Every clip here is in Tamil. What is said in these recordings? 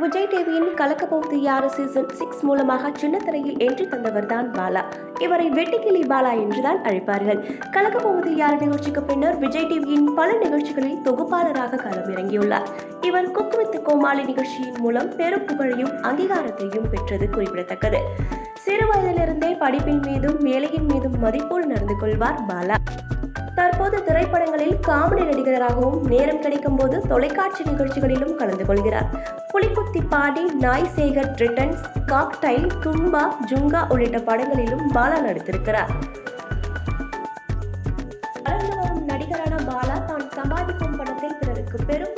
விஜய் டிவியின் கலக்கப்போவது யாரு? சீசன் சிக்ஸ் மூலமாக சின்னத்திரையில் என்று தந்தவர் தான் பாலா. இவரை வெட்டிக்கிளி பாலா என்றுதான் அழைப்பார்கள். கலக்கப்போவது யார் நிகழ்ச்சிக்கு பின்னர் விஜய் டிவியின் பல நிகழ்ச்சிகளில் தொகுப்பாளராக களமிறங்கியுள்ளார். இவர் குக் வித் கோமாளி நிகழ்ச்சியின் மூலம் பெரும் புகழையும் அங்கீகாரத்தையும் பெற்றது குறிப்பிடத்தக்கது. சிறு வயதிலிருந்தே படிப்பின் மீதும் வேலையின் மீதும் மதிப்போடு நடந்து கொள்வார் பாலா. தற்போது திரைப்படங்களில் காமெடி நடிகராகவும் நேரம் கிடைக்கும் போது தொலைக்காட்சி நிகழ்ச்சிகளிலும் கலந்து கொள்கிறார். புலிக்குத்தி பாடி நாய் சேகர் ரிட்டன்ஸ் காக்டைல் தும்பா ஜுங்கா உள்ளிட்ட படங்களிலும் பாலா நடித்திருக்கிறார். வளர்ந்து வரும் நடிகரான பாலா தான் சம்பாதிக்கும் பணத்தில் பிறருக்கு பெரும்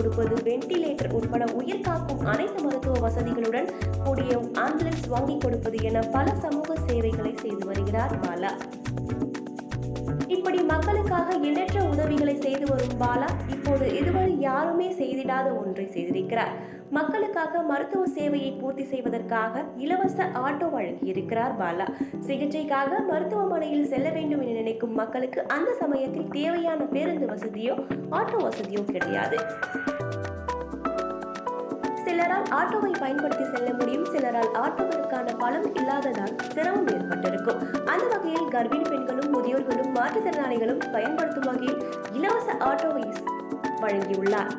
கொடுப்பது வென்டிலேட்டர் உட்பட உயிர் காக்கும் அனைத்து மருத்துவ வசதிகளுடன் கூடிய ஆம்புலன்ஸ் வாங்கி கொடுப்பது என பல சமூக சேவைகளை செய்து வருகிறார் பாலா. இப்படி மக்களுக்காக எண்ணற்ற உதவிகளை செய்து வரும் பாலா இப்போது இதுவரை யாருமே செய்திடாத ஒன்றை செய்திருக்கிறார். மக்களுக்காக மருத்துவ சேவையை பூர்த்தி செய்வதற்காக இலவச ஆட்டோ வழங்கியிருக்கிறார் பாலா. சிகிச்சைக்காக மருத்துவமனையில் செல்ல வேண்டும் என நினைக்கும் மக்களுக்கு அந்த சமயத்தில் தேவையான பேருந்து வசதியோ ஆட்டோ வசதியோ கிடையாது. சிலரால் ஆட்டோவை பயன்படுத்தி செல்ல முடியும் சிலரால் ஆட்டோவிற்கான பலம் இல்லாததால் சிரமம் ஏற்பட்டிருக்கும். அந்த வகையில் கர்ப்பிணி பெண்களும் முதியோர்களும் மாற்றுத்திறனாளிகளும் பயன்படுத்தும் வகையில் இலவச ஆட்டோவை வழங்கியுள்ளார்.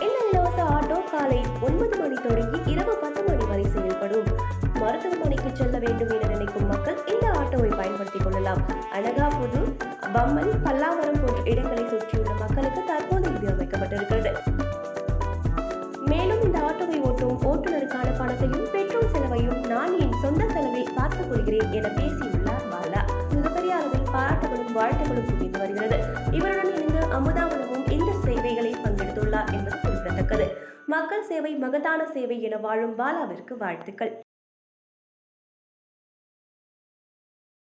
இந்த இலவச ஆட்டோ காலை ஒன்பது மணி தொடங்கி இரவு பத்து மணி வரை செயல்படும். மருத்துவமனைக்கு செல்ல வேண்டும் என நினைக்கும் மக்கள் இந்த ஆட்டோவை பயன்படுத்திக் கொள்ளலாம். அனகாபுது பம்மன் பல்லாவரம் போன்ற இடங்களை சுற்றியுள்ள மக்களுக்கு தற்போது இது அமைக்கப்பட்டிருக்கிறது. செலவில் கொள்கிறேன் என பேசியுள்ளார் பாலா மிகப்பெரிய அளவில் பாராட்டுகளும் வாழ்த்துகளும் குவிந்து வருகிறது. இவருடன் இணைந்து அமுதாவனமும் இந்த சேவைகளை பங்கெடுத்துள்ளார் என்பது குறிப்பிடத்தக்கது. மக்கள் சேவை மகத்தான சேவை என வாழும் பாலாவிற்கு வாழ்த்துக்கள்.